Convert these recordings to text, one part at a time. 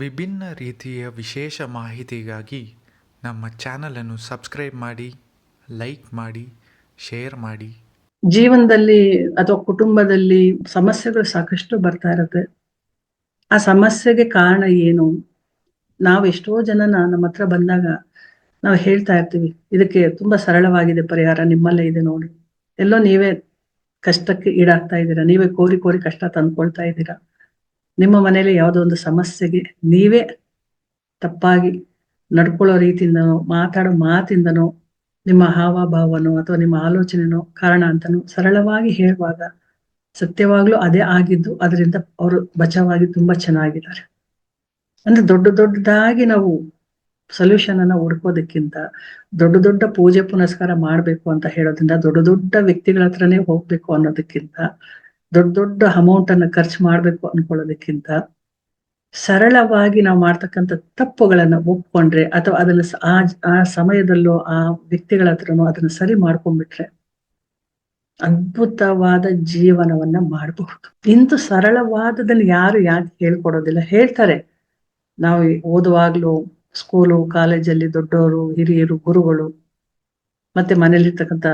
ವಿಭಿನ್ನ ರೀತಿಯ ವಿಶೇಷ ಮಾಹಿತಿಗಾಗಿ ನಮ್ಮ ಚಾನಲನ್ನು ಸಬ್ಸ್ಕ್ರೈಬ್ ಮಾಡಿ ಲೈಕ್ ಮಾಡಿ ಶೇರ್ ಮಾಡಿ. ಜೀವನದಲ್ಲಿ ಅಥವಾ ಕುಟುಂಬದಲ್ಲಿ ಸಮಸ್ಯೆಗಳು ಸಾಕಷ್ಟು ಬರ್ತಾ ಇರುತ್ತೆ. ಆ ಸಮಸ್ಯೆಗೆ ಕಾರಣ ಏನು? ನಾವು ಎಷ್ಟೋ ಜನನ ನಮ್ಮ ಹತ್ರ ಬಂದಾಗ ನಾವು ಹೇಳ್ತಾ ಇರ್ತೀವಿ, ಇದಕ್ಕೆ ತುಂಬಾ ಸರಳವಾಗಿದೆ ಪರಿಹಾರ, ನಿಮ್ಮಲ್ಲೇ ಇದೆ ನೋಡಿ. ಎಲ್ಲೋ ನೀವೇ ಕಷ್ಟಕ್ಕೆ ಈಡಾಗ್ತಾ ಇದ್ದೀರಾ? ನೀವೇ ಕೋರಿ ಕೋರಿ ಕಷ್ಟ ತಂದ್ಕೊಳ್ತಾ ಇದ್ದೀರಾ? ನಿಮ್ಮ ಮನೇಲಿ ಯಾವುದೋ ಒಂದು ಸಮಸ್ಯೆಗೆ ನೀವೇ ತಪ್ಪಾಗಿ ನಡ್ಕೊಳ್ಳೋ ರೀತಿಯಿಂದನೋ, ಮಾತಾಡೋ ಮಾತಿಂದನೋ, ನಿಮ್ಮ ಹಾವಭಾವನೋ ಅಥವಾ ನಿಮ್ಮ ಆಲೋಚನೆನೋ ಕಾರಣ ಅಂತನೋ ಸರಳವಾಗಿ ಹೇಳುವಾಗ ಸತ್ಯವಾಗ್ಲೂ ಅದೇ ಆಗಿದ್ದು ಅದರಿಂದ ಅವರು ಬಚಾವಾಗಿ ತುಂಬಾ ಚೆನ್ನಾಗಿದ್ದಾರೆ. ಅಂದ್ರೆ ದೊಡ್ಡ ದೊಡ್ಡದಾಗಿ ನಾವು ಸೊಲ್ಯೂಷನ್ ಅನ್ನ ಹುಡ್ಕೋದಕ್ಕಿಂತ ದೊಡ್ಡ ದೊಡ್ಡ ಪೂಜೆ ಪುನಸ್ಕಾರ ಮಾಡ್ಬೇಕು ಅಂತ ಹೇಳೋದ್ರಿಂದ ದೊಡ್ಡ ದೊಡ್ಡ ವ್ಯಕ್ತಿಗಳ ಹತ್ರನೇ ಹೋಗ್ಬೇಕು ಅನ್ನೋದಕ್ಕಿಂತ ದೊಡ್ಡ ದೊಡ್ಡ ಅಮೌಂಟ್ ಅನ್ನ ಖರ್ಚು ಮಾಡ್ಬೇಕು ಅನ್ಕೊಳ್ಳೋದಕ್ಕಿಂತ ಸರಳವಾಗಿ ನಾವು ಮಾಡ್ತಕ್ಕಂಥ ತಪ್ಪುಗಳನ್ನ ಒಪ್ಕೊಂಡ್ರೆ ಅಥವಾ ಅದನ್ನ ಆ ಆ ಸಮಯದಲ್ಲೂ ಆ ವ್ಯಕ್ತಿಗಳ ಹತ್ರನೂ ಅದನ್ನ ಸರಿ ಮಾಡ್ಕೊಂಡ್ಬಿಟ್ರೆ ಅದ್ಭುತವಾದ ಜೀವನವನ್ನ ಮಾಡಬಹುದು. ಇಂತ ಸರಳವಾದದನ್ನ ಯಾರು ಯಾಕೆ ಹೇಳ್ಕೊಡೋದಿಲ್ಲ. ಹೇಳ್ತಾರೆ. ನಾವು ಓದುವಾಗ್ಲೂ ಸ್ಕೂಲು ಕಾಲೇಜಲ್ಲಿ ದೊಡ್ಡವರು ಹಿರಿಯರು, ಗುರುಗಳು, ಮತ್ತೆ ಮನೇಲಿರ್ತಕ್ಕಂಥ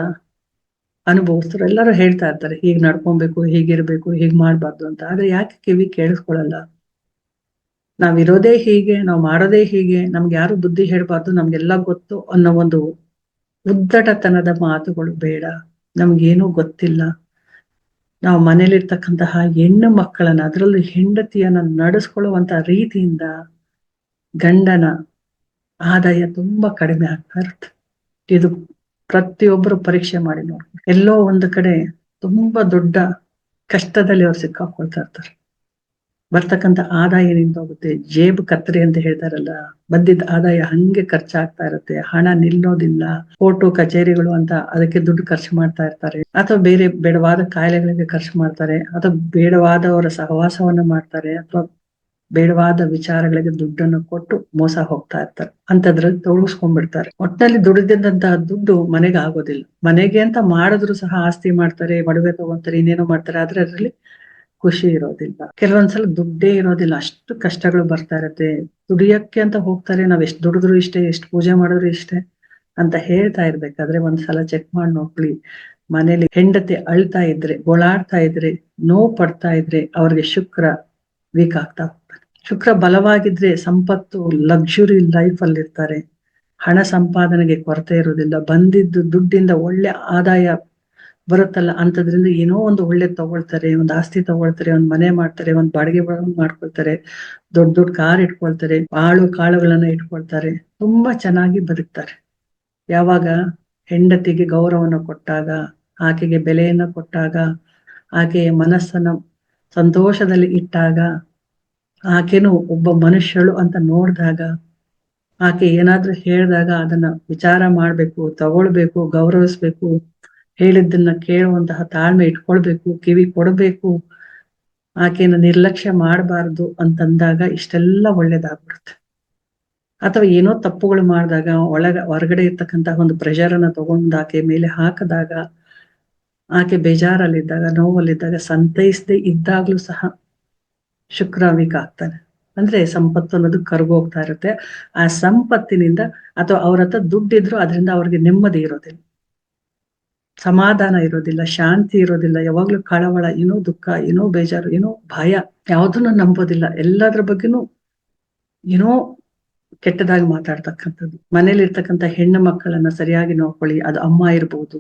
ಅನುಭವಸ್ಥರು ಎಲ್ಲರೂ ಹೇಳ್ತಾ ಇರ್ತಾರೆ, ಹೀಗ್ ನಡ್ಕೊಬೇಕು ಹೀಗಿರ್ಬೇಕು ಹೀಗ್ ಮಾಡ್ಬಾರ್ದು ಅಂತ. ಆದ್ರೆ ಯಾಕೆ ಕಿವಿ ಕೇಳಿಸ್ಕೊಳಲ್ಲ? ನಾವಿರೋದೇ ಹೀಗೆ, ನಾವು ಮಾಡೋದೇ ಹೀಗೆ, ನಮ್ಗೆ ಯಾರು ಬುದ್ಧಿ ಹೇಳ್ಬಾರ್ದು, ನಮ್ಗೆಲ್ಲ ಗೊತ್ತು ಅನ್ನೋ ಒಂದು ಉದ್ದಟತನದ ಮಾತುಗಳು ಬೇಡ. ನಮ್ಗೇನು ಗೊತ್ತಿಲ್ಲ. ನಾವು ಮನೇಲಿರ್ತಕ್ಕಂತಹ ಹೆಣ್ಣು ಮಕ್ಕಳನ್ನ, ಅದರಲ್ಲೂ ಹೆಂಡತಿಯನ್ನ ನಡೆಸ್ಕೊಳ್ಳುವಂತ ರೀತಿಯಿಂದ ಗಂಡನ ಆದಾಯ ತುಂಬಾ ಕಡಿಮೆ ಆಗ್ತಾ ಇರುತ್ತೆ. ಇದು ಪ್ರತಿಯೊಬ್ಬರು ಪರೀಕ್ಷೆ ಮಾಡಿ ನೋಡ್ಬೇಕು. ಎಲ್ಲೋ ಒಂದು ಕಡೆ ತುಂಬಾ ದೊಡ್ಡ ಕಷ್ಟದಲ್ಲಿ ಅವ್ರು ಸಿಕ್ಕಾಕೊಳ್ತಾ ಇರ್ತಾರೆ. ಬರ್ತಕ್ಕಂಥ ಆದಾಯ ನಿಂತೋಗುತ್ತೆ ಜೇಬು ಕತ್ತರಿ ಅಂತ ಹೇಳ್ತಾರಲ್ಲ, ಬಂದಿದ್ದ ಆದಾಯ ಹಂಗೆ ಖರ್ಚಾಗ್ತಾ ಇರುತ್ತೆ. ಹಣ ನಿಲ್ಲೋದಿಲ್ಲ ಫೋಟೋ ಕಚೇರಿಗಳು ಅಂತ ಅದಕ್ಕೆ ದುಡ್ಡು ಖರ್ಚು ಮಾಡ್ತಾ ಇರ್ತಾರೆ. ಅಥವಾ ಬೇರೆ ಬೇಡವಾದ ಕಾಯಿಲೆಗಳಿಗೆ ಖರ್ಚು ಮಾಡ್ತಾರೆ. ಅಥವಾ ಬೇಡವಾದವರ ಸಹವಾಸವನ್ನ ಮಾಡ್ತಾರೆ. ಅಥವಾ ಬೇಡವಾದ ವಿಚಾರಗಳಿಗೆ ದುಡ್ಡನ್ನು ಕೊಟ್ಟು ಮೋಸ ಹೋಗ್ತಾ ಇರ್ತಾರೆ. ಅಂತದ್ರಲ್ಲಿ ತೊಡಗಿಸ್ಕೊಂಡ್ಬಿಡ್ತಾರೆ ಒಟ್ಟಿನಲ್ಲಿ ದುಡಿದಂತಹ ದುಡ್ಡು ಮನೆಗೆ ಆಗೋದಿಲ್ಲ. ಮನೆಗೆ ಅಂತ ಮಾಡಿದ್ರು ಸಹ ಆಸ್ತಿ ಮಾಡ್ತಾರೆ ಒಡವೆ ತಗೊಂತಾರೆ, ಇನ್ನೇನೋ ಮಾಡ್ತಾರೆ, ಆದ್ರೆ ಅದ್ರಲ್ಲಿ ಖುಷಿ ಇರೋದಿಲ್ಲ. ಕೆಲವೊಂದ್ಸಲ ದುಡ್ಡೇ ಇರೋದಿಲ್ಲ. ಅಷ್ಟು ಕಷ್ಟಗಳು ಬರ್ತಾ ಇರತ್ತೆ. ದುಡಿಯಕ್ಕೆ ಅಂತ ಹೋಗ್ತಾರೆ. ನಾವ್ ಎಷ್ಟ್ ದುಡಿದ್ರು ಇಷ್ಟೇ, ಎಷ್ಟ್ ಪೂಜೆ ಮಾಡಿದ್ರು ಇಷ್ಟೇ ಅಂತ ಹೇಳ್ತಾ ಇರ್ಬೇಕಾದ್ರೆ ಒಂದ್ಸಲ ಚೆಕ್ ಮಾಡಿ ನೋಡ್ಲಿ ಮನೇಲಿ ಹೆಂಡತಿ ಅಳ್ತಾ ಇದ್ರೆ, ಗೋಳಾಡ್ತಾ ಇದ್ರೆ, ನೋವು ಪಡ್ತಾ ಇದ್ರೆ ಅವ್ರಿಗೆ ಶುಕ್ರ ವೀಕ್ ಆಗ್ತಾ ಶುಕ್ರ ಬಲವಾಗಿದ್ರೆ ಸಂಪತ್ತು ಲಕ್ಸುರಿ ಲೈಫ್ ಅಲ್ಲಿ ಇರ್ತಾರೆ ಹಣ ಸಂಪಾದನೆಗೆ ಕೊರತೆ ಇರೋದಿಲ್ಲ ಬಂದಿದ್ದು ದುಡ್ಡಿಂದ ಒಳ್ಳೆ ಆದಾಯ ಬರುತ್ತಲ್ಲ ಅಂತದ್ರಿಂದ ಏನೋ ಒಂದು ಒಳ್ಳೆ ತಗೊಳ್ತಾರೆ, ಒಂದು ಆಸ್ತಿ ತಗೊಳ್ತಾರೆ, ಒಂದ್ ಮನೆ ಮಾಡ್ತಾರೆ, ಒಂದ್ ಬಾಡಿಗೆ ಮಾಡ್ಕೊಳ್ತಾರೆ, ದೊಡ್ಡ ದೊಡ್ಡ ಕಾರ್ ಇಟ್ಕೊಳ್ತಾರೆ, ಆಳು ಕಾಳುಗಳನ್ನ ಇಟ್ಕೊಳ್ತಾರೆ. ತುಂಬಾ ಚೆನ್ನಾಗಿ ಬದುಕ್ತಾರೆ. ಯಾವಾಗ ಹೆಂಡತಿಗೆ ಗೌರವನ ಕೊಟ್ಟಾಗ, ಆಕೆಗೆ ಬೆಲೆಯನ್ನ ಕೊಟ್ಟಾಗ, ಆಕೆಯ ಮನಸ್ಸನ್ನ ಸಂತೋಷದಲ್ಲಿ ಇಟ್ಟಾಗ ಆಕೆನು ಒಬ್ಬ ಮನುಷ್ಯಳು ಅಂತ ನೋಡಿದಾಗ, ಆಕೆ ಏನಾದ್ರೂ ಹೇಳಿದಾಗ ಅದನ್ನ ವಿಚಾರ ಮಾಡ್ಬೇಕು, ತಗೊಳ್ಬೇಕು, ಗೌರವಿಸ್ಬೇಕು, ಹೇಳಿದ್ದನ್ನ ಕೇಳುವಂತಹ ತಾಳ್ಮೆ ಇಟ್ಕೊಳ್ಬೇಕು, ಕಿವಿ ಕೊಡಬೇಕು, ಆಕೆನ ನಿರ್ಲಕ್ಷ್ಯ ಮಾಡಬಾರ್ದು ಅಂತಂದಾಗ ಇಷ್ಟೆಲ್ಲ ಒಳ್ಳೇದಾಗ್ಬಿಡುತ್ತೆ. ಅಥವಾ ಏನೋ ತಪ್ಪುಗಳು ಮಾಡಿದಾಗ, ಒಳಗ, ಹೊರಗಡೆ ಇರ್ತಕ್ಕಂತಹ ಒಂದು ಪ್ರೆಷರ್ ಅನ್ನ ತಗೊಂಡು ಆಕೆ ಮೇಲೆ ಹಾಕಿದಾಗ, ಆಕೆ ಬೇಜಾರಲ್ಲಿದ್ದಾಗ, ನೋವಲ್ಲಿದ್ದಾಗ, ಸಂತೈಸದೆ ಇದ್ದಾಗ್ಲೂ ಸಹ ಶುಕ್ರ ಆಗ್ತಾನೆ ಅಂದ್ರೆ ಸಂಪತ್ತು ಅನ್ನೋದು ಕರ್ಗೋಗ್ತಾ ಇರುತ್ತೆ. ಆ ಸಂಪತ್ತಿನಿಂದ ಅಥವಾ ಅವ್ರ ಹತ್ರ ದುಡ್ಡಿದ್ರು ಅದರಿಂದ ಅವ್ರಿಗೆ ನೆಮ್ಮದಿ ಇರೋದಿಲ್ಲ. ಸಮಾಧಾನ ಇರೋದಿಲ್ಲ, ಶಾಂತಿ ಇರೋದಿಲ್ಲ. ಯಾವಾಗ್ಲೂ ಕಳವಳ, ಏನೋ ದುಃಖ, ಏನೋ ಬೇಜಾರು, ಏನೋ ಭಯ, ಯಾವುದನ್ನು ನಂಬೋದಿಲ್ಲ. ಎಲ್ಲದ್ರ ಬಗ್ಗೆನೂ ಏನೋ ಕೆಟ್ಟದಾಗಿ ಮಾತಾಡ್ತಕ್ಕಂಥದ್ದು. ಮನೇಲಿ ಇರ್ತಕ್ಕಂಥ ಹೆಣ್ಣು ಮಕ್ಕಳನ್ನ ಸರಿಯಾಗಿ ನೋಡ್ಕೊಳ್ಳಿ, ಅದು ಅಮ್ಮ ಇರ್ಬೋದು.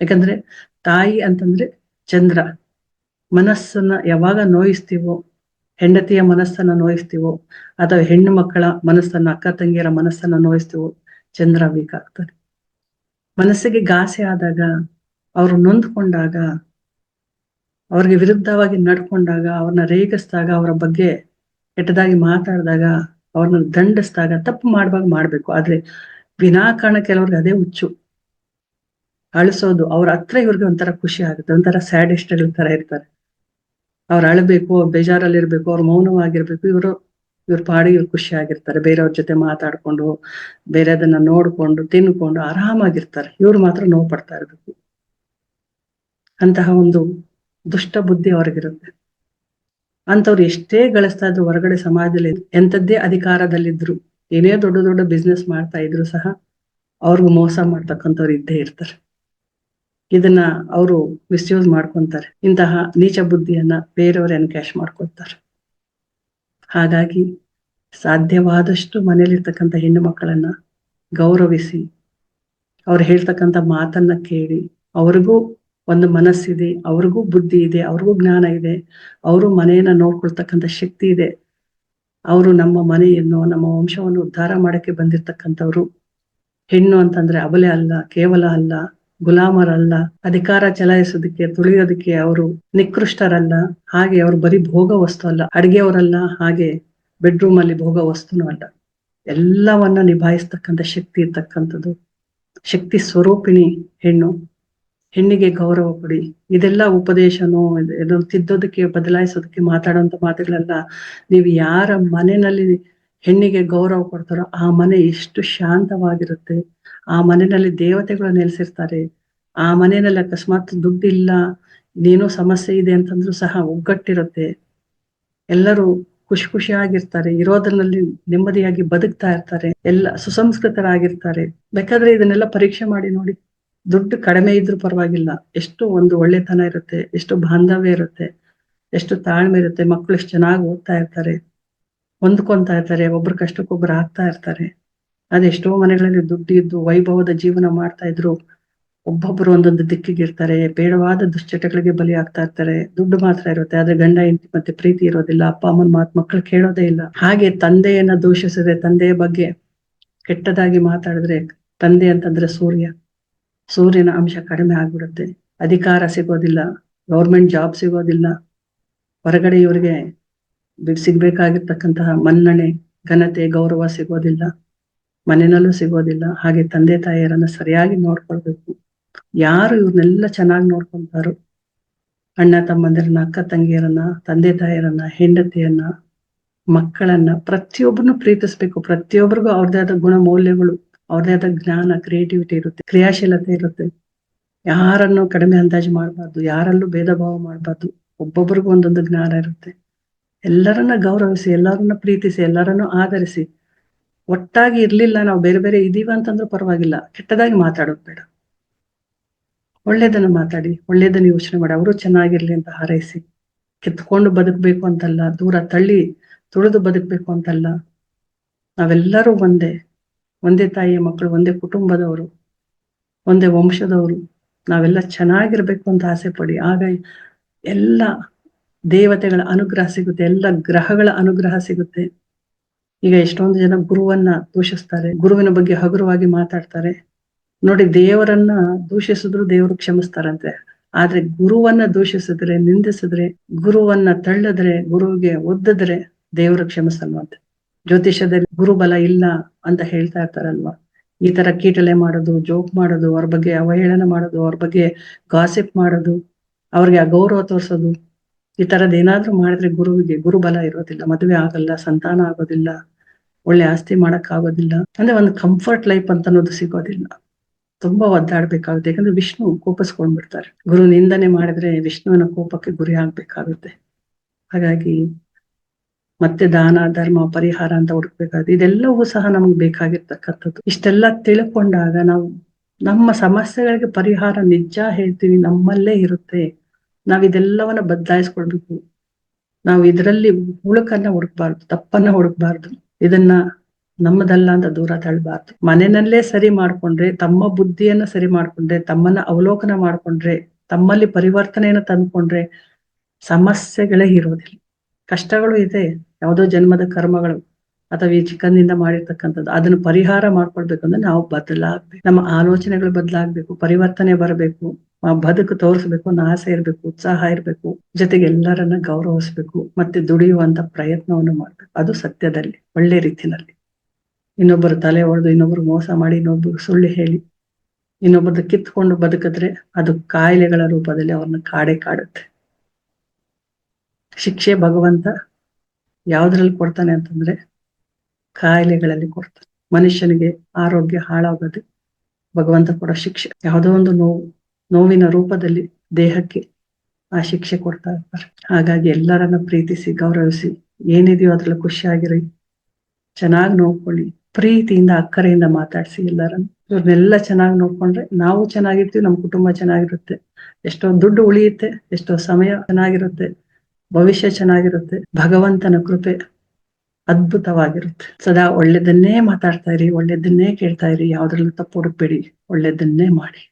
ಯಾಕಂದ್ರೆ ತಾಯಿ ಅಂತಂದ್ರೆ ಚಂದ್ರ. ಮನಸ್ಸನ್ನ ಯಾವಾಗ ನೋಯಿಸ್ತೀವೋ ಹೆಂಡತಿಯ ಮನಸ್ಸನ್ನ ನೋಯಿಸ್ತೀವೋ ಅಥವಾ ಹೆಣ್ಣು ಮಕ್ಕಳ ಮನಸ್ಸನ್ನ, ಅಕ್ಕ ತಂಗಿಯರ ಮನಸ್ಸನ್ನ ನೋಯಿಸ್ತೀವೋ ಚಂದ್ರ ವೀಕ್ ಆಗ್ತಾರೆ ಮನಸ್ಸಿಗೆ ಗಾಸೆ ಆದಾಗ, ಅವರು ನೊಂದ್ಕೊಂಡಾಗ, ಅವ್ರಿಗೆ ವಿರುದ್ಧವಾಗಿ ನಡ್ಕೊಂಡಾಗ, ಅವ್ರನ್ನ ರೇಗಿಸಿದಾಗ, ಅವರ ಬಗ್ಗೆ ಕೆಟ್ಟದಾಗಿ ಮಾತಾಡಿದಾಗ, ಅವ್ರನ್ನ ದಂಡಿಸಿದಾಗ, ತಪ್ಪು ಮಾಡುವಾಗ ಮಾಡ್ಬೇಕು. ಆದ್ರೆ ವಿನಾಕಾರಣ ಕೆಲವ್ರಿಗೆ ಅದೇ ಹುಚ್ಚು. ಅಳಿಸೋದು, ಅವ್ರ ಹತ್ರ ಇವ್ರಿಗೆ ಒಂಥರ ಖುಷಿ ಆಗುತ್ತೆ, ಒಂಥರ ಸ್ಯಾಡಿಸ್ಟ್ಗಳ ತರ ಇರ್ತಾರೆ. ಅವ್ರು ಅಳಬೇಕು ಬೇಜಾರಲ್ಲಿ ಇರ್ಬೇಕು ಅವ್ರು ಮೌನವಾಗಿರ್ಬೇಕು, ಇವರು, ಇವ್ರ ಪಾಡಿ ಇವ್ರು ಖುಷಿಯಾಗಿರ್ತಾರೆ. ಬೇರೆಯವ್ರ ಜೊತೆ ಮಾತಾಡ್ಕೊಂಡು, ಬೇರೆದನ್ನ ನೋಡ್ಕೊಂಡು, ತಿನ್ಕೊಂಡು ಆರಾಮಾಗಿರ್ತಾರೆ. ಇವ್ರು ಮಾತ್ರ ನೋವು ಪಡ್ತಾ ಇರ್ಬೇಕು. ಅಂತಹ ಒಂದು ದುಷ್ಟ ಬುದ್ಧಿ ಅವ್ರಿಗಿರುತ್ತೆ. ಅಂತವ್ರು ಎಷ್ಟೇ ಗಳಿಸ್ತಾ ಇದ್ರು ಹೊರಗಡೆ ಸಮಾಜದಲ್ಲಿ ಎಂಥದ್ದೇ ಅಧಿಕಾರದಲ್ಲಿದ್ರು, ಏನೇ ದೊಡ್ಡ ದೊಡ್ಡ ಬಿಸ್ನೆಸ್ ಮಾಡ್ತಾ ಇದ್ರು ಸಹ ಅವ್ರಿಗೂ ಮೋಸ ಮಾಡ್ತಕ್ಕಂಥವ್ರು ಇದ್ದೇ ಇರ್ತಾರೆ. ಇದನ್ನ ಅವರು ಮಿಸ್ಯೂಸ್ ಮಾಡ್ಕೊಂತಾರೆ. ಇಂತಹ ನೀಚ ಬುದ್ಧಿಯನ್ನ ಬೇರೆಯವರು ಎನ್ಕ್ಯಾಶ್ ಮಾಡ್ಕೊಳ್ತಾರೆ. ಹಾಗಾಗಿ ಸಾಧ್ಯವಾದಷ್ಟು ಮನೇಲಿರ್ತಕ್ಕಂಥ ಹೆಣ್ಣು ಮಕ್ಕಳನ್ನ ಗೌರವಿಸಿ, ಅವ್ರು ಹೇಳ್ತಕ್ಕಂಥ ಮಾತನ್ನ ಕೇಳಿ, ಅವ್ರಿಗೂ ಒಂದು ಮನಸ್ಸಿದೆ, ಅವ್ರಿಗೂ ಬುದ್ಧಿ ಇದೆ, ಅವ್ರಿಗೂ ಜ್ಞಾನ ಇದೆ, ಅವರು ಮನೆಯನ್ನ ನೋಡ್ಕೊಳ್ತಕ್ಕಂತ ಶಕ್ತಿ ಇದೆ. ಅವರು ನಮ್ಮ ಮನೆಯನ್ನು, ನಮ್ಮ ವಂಶವನ್ನು ಉದ್ಧಾರ ಮಾಡಕ್ಕೆ ಬಂದಿರ್ತಕ್ಕಂಥವ್ರು. ಹೆಣ್ಣು ಅಂತಂದ್ರೆ ಅಬಲೆ ಅಲ್ಲ, ಕೇವಲ ಅಲ್ಲ. ಗುಲಾಮರಲ್ಲ, ಅಧಿಕಾರ ಚಲಾಯಿಸೋದಕ್ಕೆ, ತುಳಿಯೋದಕ್ಕೆ ಅವರು ನಿಕೃಷ್ಟರಲ್ಲ, ಹಾಗೆ ಅವರು ಬರೀ ಭೋಗ ವಸ್ತು ಅಲ್ಲ, ಅಡಿಗೆಯವರಲ್ಲ, ಹಾಗೆ ಬೆಡ್ರೂಮ್ ಅಲ್ಲಿ ಭೋಗ ವಸ್ತುನೂ ಅಲ್ಲ. ಎಲ್ಲವನ್ನ ನಿಭಾಯಿಸ್ತಕ್ಕಂಥ ಶಕ್ತಿ ಇರ್ತಕ್ಕಂಥದ್ದು. ಶಕ್ತಿ ಸ್ವರೂಪಿಣಿ ಹೆಣ್ಣು. ಹೆಣ್ಣಿಗೆ ಗೌರವ ಕೊಡಿ. ಇದೆಲ್ಲ ಉಪದೇಶನೋ ತಿದ್ದೋದಕ್ಕೆ, ಬದಲಾಯಿಸೋದಕ್ಕೆ ಮಾತಾಡುವಂತ ಮಾತುಗಳೆಲ್ಲ. ನೀವು ಯಾರ ಮನೆಯಲ್ಲಿ ಹೆಣ್ಣಿಗೆ ಗೌರವ ಕೊಡ್ತಾರೋ ಆ ಮನೆ ಎಷ್ಟು ಶಾಂತವಾಗಿರುತ್ತೆ. ಆ ಮನೆಯಲ್ಲಿ ದೇವತೆಗಳು ನೆಲೆಸಿರ್ತಾರೆ. ಆ ಮನೆಯಲ್ಲಿ ಅಕಸ್ಮಾತ್ ದುಡ್ಡಿಲ್ಲ, ಏನೋ ಸಮಸ್ಯೆ ಇದೆ ಅಂತಂದ್ರೂ ಸಹ ಒಗ್ಗಟ್ಟಿರುತ್ತೆ. ಎಲ್ಲರೂ ಖುಷಿ ಖುಷಿಯಾಗಿರ್ತಾರೆ, ಇರೋದ್ರಲ್ಲಿ ನೆಮ್ಮದಿಯಾಗಿ ಬದುಕ್ತಾ ಇರ್ತಾರೆ, ಎಲ್ಲ ಸುಸಂಸ್ಕೃತರಾಗಿರ್ತಾರೆ. ಬೇಕಾದ್ರೆ ಇದನ್ನೆಲ್ಲ ಪರೀಕ್ಷೆ ಮಾಡಿ ನೋಡಿ, ದುಡ್ಡು ಕಡಿಮೆ ಇದ್ರೂ ಪರವಾಗಿಲ್ಲ. ಎಷ್ಟು ಒಂದು ಒಳ್ಳೆತನ ಇರುತ್ತೆ, ಎಷ್ಟು ಬಾಂಧವ್ಯ ಇರುತ್ತೆ, ಎಷ್ಟು ತಾಳ್ಮೆ ಇರುತ್ತೆ ಮಕ್ಕಳು ಎಷ್ಟು ಚೆನ್ನಾಗಿ ಓದ್ತಾ ಇರ್ತಾರೆ. ಹೊಂದ್ಕೊಂತಾ ಇರ್ತಾರೆ, ಒಬ್ರ ಕಷ್ಟಕ್ಕೊಬ್ರು ಆಗ್ತಾ ಇರ್ತಾರೆ. ಅದೆಷ್ಟೋ ಮನೆಗಳಲ್ಲಿ ದುಡ್ಡು ಇದ್ದು ವೈಭವದ ಜೀವನ ಮಾಡ್ತಾ ಇದ್ರು, ಒಬ್ಬೊಬ್ರು ಒಂದೊಂದು ದಿಕ್ಕಿಗೆ ಇರ್ತಾರೆ, ಬೇಡವಾದ ದುಶ್ಚಟಗಳಿಗೆ ಬಲಿ ಆಗ್ತಾ ಇರ್ತಾರೆ. ದುಡ್ಡು ಮಾತ್ರ ಇರುತ್ತೆ, ಆದ್ರೆ ಗಂಡ, ಹೆಂಡತಿ ಮತ್ತೆ ಪ್ರೀತಿ ಇರೋದಿಲ್ಲ, ಅಪ್ಪ, ಅಮ್ಮನ ಮಾತು ಮಕ್ಕಳು ಕೇಳೋದೇ ಇಲ್ಲ. ಹಾಗೆ ತಂದೆಯನ್ನ ದೂಷಿಸಿದ್ರೆ ತಂದೆಯ ಬಗ್ಗೆ ಕೆಟ್ಟದಾಗಿ ಮಾತಾಡಿದ್ರೆ ತಂದೆ ಅಂತಂದ್ರೆ ಸೂರ್ಯ. ಸೂರ್ಯನ ಅಂಶ ಕಡಿಮೆ ಆಗ್ಬಿಡುತ್ತೆ. ಅಧಿಕಾರ ಸಿಗೋದಿಲ್ಲ, ಗೌರ್ಮೆಂಟ್ ಜಾಬ್ ಸಿಗೋದಿಲ್ಲ. ಹೊರಗಡೆ ಇವರಿಗೆ ಸಿಗ್ಬೇಕಾಗಿರ್ತಕ್ಕಂತಹ ಮನ್ನಣೆ, ಘನತೆ, ಗೌರವ ಸಿಗೋದಿಲ್ಲ. ಮನೆಯಲ್ಲೂ ಸಿಗೋದಿಲ್ಲ. ಹಾಗೆ ತಂದೆ ತಾಯಿಯರನ್ನ ಸರಿಯಾಗಿ ನೋಡ್ಕೊಳ್ಬೇಕು. ಯಾರು ಇವ್ರನ್ನೆಲ್ಲ ಚೆನ್ನಾಗಿ ನೋಡ್ಕೊಂತಾರೋ ಅಣ್ಣ ತಮ್ಮಂದಿರನ್ನ, ಅಕ್ಕ ತಂಗಿಯರನ್ನ, ತಂದೆ ತಾಯಿಯರನ್ನ, ಹೆಂಡತಿಯನ್ನ, ಮಕ್ಕಳನ್ನ ಪ್ರತಿಯೊಬ್ಬರನ್ನು ಪ್ರೀತಿಸ್ಬೇಕು. ಪ್ರತಿಯೊಬ್ಬರಿಗೂ ಅವ್ರದೇ ಆದ ಗುಣ ಮೌಲ್ಯಗಳು ಅವ್ರದೇ ಆದ ಜ್ಞಾನ, ಕ್ರಿಯೇಟಿವಿಟಿ ಇರುತ್ತೆ, ಕ್ರಿಯಾಶೀಲತೆ ಇರುತ್ತೆ. ಯಾರನ್ನು ಕಡಿಮೆ ಅಂದಾಜು ಮಾಡಬಾರ್ದು. ಯಾರಲ್ಲೂ ಭೇದ ಭಾವ ಮಾಡಬಾರ್ದು. ಒಬ್ಬೊಬ್ರಿಗೂ ಒಂದೊಂದು ಜ್ಞಾನ ಇರುತ್ತೆ. ಎಲ್ಲರನ್ನ ಗೌರವಿಸಿ, ಎಲ್ಲರನ್ನ ಪ್ರೀತಿಸಿ, ಎಲ್ಲರನ್ನು ಆಧರಿಸಿ. ಒಟ್ಟಾಗಿ ಇರ್ಲಿಲ್ಲ, ನಾವು ಬೇರೆ ಬೇರೆ ಇದೀವ ಅಂತಂದ್ರೂ ಪರವಾಗಿಲ್ಲ. ಕೆಟ್ಟದಾಗಿ ಮಾತಾಡೋದು ಬೇಡ. ಒಳ್ಳೇದನ್ನ ಮಾತಾಡಿ, ಒಳ್ಳೇದನ್ನ ಯೋಚನೆ ಮಾಡಿ, ಅವರು ಚೆನ್ನಾಗಿರ್ಲಿ ಅಂತ ಹಾರೈಸಿ. ಕಿತ್ಕೊಂಡು ಬದುಕ್ಬೇಕು ಅಂತಲ್ಲ, ದೂರ ತಳ್ಳಿ ತುಳಿದು ಬದುಕ್ಬೇಕು ಅಂತಲ್ಲ. ನಾವೆಲ್ಲರೂ ಒಂದೇ ಒಂದೇ ತಾಯಿಯ ಮಕ್ಕಳು, ಒಂದೇ ಕುಟುಂಬದವರು, ಒಂದೇ ವಂಶದವರು. ನಾವೆಲ್ಲ ಚೆನ್ನಾಗಿರ್ಬೇಕು ಅಂತ ಆಸೆ ಪಡಿ. ಆಗ ಎಲ್ಲ ದೇವತೆಗಳ ಅನುಗ್ರಹ ಸಿಗುತ್ತೆ, ಎಲ್ಲ ಗ್ರಹಗಳ ಅನುಗ್ರಹ ಸಿಗುತ್ತೆ. ಈಗ ಎಷ್ಟೊಂದು ಜನ ಗುರುವನ್ನ ದೂಷಿಸ್ತಾರೆ, ಗುರುವಿನ ಬಗ್ಗೆ ಹಗುರವಾಗಿ ಮಾತಾಡ್ತಾರೆ. ನೋಡಿ, ದೇವರನ್ನ ದೂಷಿಸಿದ್ರು ದೇವರು ಕ್ಷಮಿಸ್ತಾರಂತೆ. ಆದ್ರೆ ಗುರುವನ್ನ ದೂಷಿಸಿದ್ರೆ, ನಿಂದಿಸಿದ್ರೆ, ಗುರುವನ್ನ ತಳ್ಳಿದ್ರೆ, ಗುರುವಿಗೆ ಒದ್ದಿದ್ರೆ ದೇವರು ಕ್ಷಮಿಸಲ್ವಂತೆ. ಜ್ಯೋತಿಷ್ಯದಲ್ಲಿ ಗುರುಬಲ ಇಲ್ಲ ಅಂತ ಹೇಳ್ತಾ ಇರ್ತಾರಲ್ವಾ? ಈ ತರ ಕೀಟಲೆ ಮಾಡೋದು, ಜೋಕ್ ಮಾಡೋದು, ಅವ್ರ ಬಗ್ಗೆ ಅವಹೇಳನ ಮಾಡೋದು, ಅವ್ರ ಬಗ್ಗೆ ಗಾಸಿಪ್ ಮಾಡೋದು, ಅವ್ರಿಗೆ ಅಗೌರವ ತೋರಿಸೋದು. ಈ ತರದ್ ಏನಾದ್ರೂ ಮಾಡಿದ್ರೆ ಗುರುವಿಗೆ ಗುರುಬಲ ಇರೋದಿಲ್ಲ, ಮದುವೆ ಆಗಲ್ಲ, ಸಂತಾನ ಆಗೋದಿಲ್ಲ, ಒಳ್ಳೆ ಆಸ್ತಿ ಮಾಡಕ್ ಆಗೋದಿಲ್ಲ, ಅಂದ್ರೆ ಒಂದು ಕಂಫರ್ಟ್ ಲೈಫ್ ಅಂತ ಅನ್ನೋದು ಸಿಗೋದಿಲ್ಲ. ತುಂಬಾ ಒದ್ದಾಡ್ಬೇಕಾಗುತ್ತೆ, ಯಾಕಂದ್ರೆ ವಿಷ್ಣು ಕೋಪಿಸ್ಕೊಂಡ್ಬಿಡ್ತಾರೆ. ಗುರು ನಿಂದನೆ ಮಾಡಿದ್ರೆ ವಿಷ್ಣುವಿನ ಕೋಪಕ್ಕೆ ಗುರಿ ಆಗ್ಬೇಕಾಗುತ್ತೆ. ಹಾಗಾಗಿ ಮತ್ತೆ ದಾನ, ಧರ್ಮ, ಪರಿಹಾರ ಅಂತ ಹುಡುಕ್ಬೇಕಾಗುತ್ತೆ. ಇದೆಲ್ಲವೂ ಸಹ ನಮ್ಗೆ ಬೇಕಾಗಿರ್ತಕ್ಕಂಥದ್ದು. ಇಷ್ಟೆಲ್ಲ ತಿಳ್ಕೊಂಡಾಗ ನಾವು ನಮ್ಮ ಸಮಸ್ಯೆಗಳಿಗೆ ಪರಿಹಾರ ನಿಜ ಹೇಳ್ತೀವಿ, ನಮ್ಮಲ್ಲೇ ಇರುತ್ತೆ. ನಾವ್ ಇದೆಲ್ಲವನ್ನ ಬದಲಾಯಿಸ್ಕೊಳ್ಬೇಕು. ನಾವು ಇದರಲ್ಲಿ ಹುಳುಕನ್ನ ಹುಡುಕ್ಬಾರ್ದು, ತಪ್ಪನ್ನ ಹುಡುಕ್ಬಾರ್ದು. ಇದನ್ನ ನಮ್ಮದಲ್ಲ ಅಂತ ದೂರ ತಳ್ಳಬಾರ್ದು. ಮನೆಯಲ್ಲೇ ಸರಿ ಮಾಡ್ಕೊಂಡ್ರೆ, ತಮ್ಮ ಬುದ್ಧಿಯನ್ನ ಸರಿ ಮಾಡ್ಕೊಂಡ್ರೆ, ತಮ್ಮನ್ನ ಅವಲೋಕನ ಮಾಡ್ಕೊಂಡ್ರೆ, ತಮ್ಮಲ್ಲಿ ಪರಿವರ್ತನೆಯನ್ನ ತಂದ್ಕೊಂಡ್ರೆ ಸಮಸ್ಯೆಗಳೇ ಇರೋದಿಲ್ಲ. ಕಷ್ಟಗಳು ಇದೆ, ಯಾವುದೋ ಜನ್ಮದ ಕರ್ಮಗಳು ಅಥವಾ ಈ ಚಿಕ್ಕಂದಿಂದ ಮಾಡಿರ್ತಕ್ಕಂಥದ್ದು, ಅದನ್ನು ಪರಿಹಾರ ಮಾಡ್ಕೊಳ್ಬೇಕಂದ್ರೆ ನಾವು ಬದಲಾಗ್ಬೇಕು. ನಮ್ಮ ಆಲೋಚನೆಗಳು ಬದಲಾಗ್ಬೇಕು, ಪರಿವರ್ತನೆ ಬರಬೇಕು. ಬದುಕು ತೋರಿಸ್ಬೇಕು ಅನ್ನೋ ಆಸೆ ಇರ್ಬೇಕು, ಉತ್ಸಾಹ ಇರ್ಬೇಕು, ಜೊತೆಗೆ ಎಲ್ಲರನ್ನ ಗೌರವಿಸ್ಬೇಕು, ಮತ್ತೆ ದುಡಿಯುವಂತ ಪ್ರಯತ್ನವನ್ನು ಮಾಡ್ಬೇಕು. ಅದು ಸತ್ಯದಲ್ಲಿ, ಒಳ್ಳೆ ರೀತಿನಲ್ಲಿ ಇನ್ನೊಬ್ಬರು ತಲೆ ಹೊಡೆದು ಇನ್ನೊಬ್ರು ಮೋಸ ಮಾಡಿ, ಇನ್ನೊಬ್ರು ಸುಳ್ಳು ಹೇಳಿ ಇನ್ನೊಬ್ಬರದ್ದು ಕಿತ್ಕೊಂಡು ಬದುಕಿದ್ರೆ ಅದು ಕಾಯಿಲೆಗಳ ರೂಪದಲ್ಲಿ ಅವ್ರನ್ನ ಕಾಡೆ ಕಾಡುತ್ತೆ. ಶಿಕ್ಷೆ ಭಗವಂತ ಯಾವ್ದ್ರಲ್ಲಿ ಕೊಡ್ತಾನೆ ಅಂತಂದ್ರೆ ಕಾಯಿಲೆಗಳಲ್ಲಿ ಕೊಡ್ತಾನೆ. ಮನುಷ್ಯನಿಗೆ ಆರೋಗ್ಯ ಹಾಳಾಗೋದು ಭಗವಂತ ಕೊಡೋ ಶಿಕ್ಷೆ. ಯಾವುದೋ ಒಂದು ನೋವು ನೋವಿನ ರೂಪದಲ್ಲಿ ದೇಹಕ್ಕೆ ಆ ಶಿಕ್ಷೆ ಕೊಡ್ತಾ ಇರ್ತಾರೆ. ಹಾಗಾಗಿ ಎಲ್ಲರನ್ನ ಪ್ರೀತಿಸಿ, ಗೌರವಿಸಿ, ಏನಿದೆಯೋ ಅದ್ರಲ್ಲಿ ಖುಷಿಯಾಗಿರಿ, ಚೆನ್ನಾಗಿ ನೋಡ್ಕೊಳ್ಳಿ, ಪ್ರೀತಿಯಿಂದ, ಅಕ್ಕರೆಯಿಂದ ಮಾತಾಡಿಸಿ ಎಲ್ಲರನ್ನು. ಇವ್ರನ್ನೆಲ್ಲ ಚೆನ್ನಾಗಿ ನೋಡ್ಕೊಂಡ್ರೆ ನಾವು ಚೆನ್ನಾಗಿರ್ತೀವಿ, ನಮ್ಮ ಕುಟುಂಬ ಚೆನ್ನಾಗಿರುತ್ತೆ. ಎಷ್ಟೋ ದುಡ್ಡು ಉಳಿಯುತ್ತೆ, ಎಷ್ಟೋ ಸಮಯ ಚೆನ್ನಾಗಿರುತ್ತೆ, ಭವಿಷ್ಯ ಚೆನ್ನಾಗಿರುತ್ತೆ, ಭಗವಂತನ ಕೃಪೆ ಅದ್ಭುತವಾಗಿರುತ್ತೆ. ಸದಾ ಒಳ್ಳೇದನ್ನೇ ಮಾತಾಡ್ತಾ ಇರಿ, ಒಳ್ಳೇದನ್ನೇ ಕೇಳ್ತಾ ಇರಿ, ಯಾವ್ದ್ರಲ್ಲೂ ತಪ್ಪು ಹುಡುಕ್ಬೇಡಿ, ಒಳ್ಳೇದನ್ನೇ ಮಾಡಿ.